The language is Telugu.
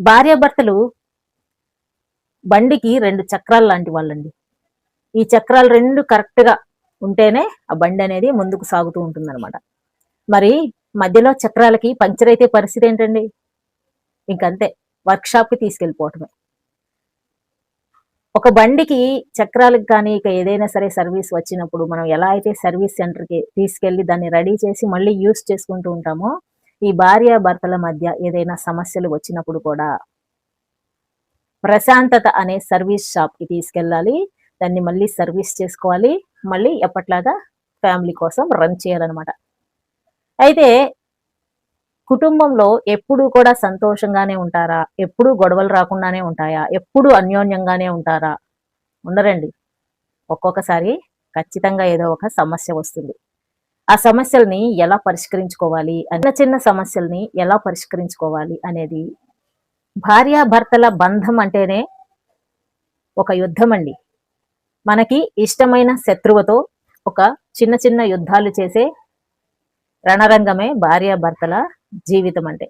భార్యాభర్తలు బండికి రెండు చక్రాలు లాంటి వాళ్ళండి. ఈ చక్రాలు రెండు కరెక్ట్గా ఉంటేనే ఆ బండి అనేది ముందుకు సాగుతూ ఉంటుందన్నమాట. మరి మధ్యలో చక్రాలకి పంక్చర్ అయితే పరిస్థితి ఏంటండి? ఇంకంతే వర్క్ షాప్కి తీసుకెళ్ళిపోవటమే. ఒక బండికి చక్రాలకు కానీ ఇక ఏదైనా సరే సర్వీస్ వచ్చినప్పుడు మనం ఎలా అయితే సర్వీస్ సెంటర్కి తీసుకెళ్ళి దాన్ని రెడీ చేసి మళ్ళీ యూస్ చేసుకుంటూ ఉంటామో ఈ భార్య భర్తల మధ్య ఏదైనా సమస్యలు వచ్చినప్పుడు కూడా ప్రశాంతత అనే సర్వీస్ షాప్కి తీసుకెళ్ళాలి. దాన్ని మళ్ళీ సర్వీస్ చేసుకోవాలి. మళ్ళీ ఎప్పట్లాగా ఫ్యామిలీ కోసం రన్ చేయాలన్నమాట. అయితే కుటుంబంలో ఎప్పుడు కూడా సంతోషంగానే ఉంటారా? ఎప్పుడు గొడవలు రాకుండానే ఉంటాయా? ఎప్పుడు అన్యోన్యంగానే ఉంటారా? ఉండరండి. ఒక్కొక్కసారి ఖచ్చితంగా ఏదో ఒక సమస్య వస్తుంది. ఆ సమస్యల్ని ఎలా పరిష్కరించుకోవాలి? చిన్న చిన్న సమస్యల్ని ఎలా పరిష్కరించుకోవాలి అనేది భార్యాభర్తల బంధం అంటేనే ఒక యుద్ధం అండి. మనకి ఇష్టమైన శత్రువుతో ఒక చిన్న చిన్న యుద్ధాలు చేసే రణరంగమే భార్యాభర్తల జీవితం అంటే.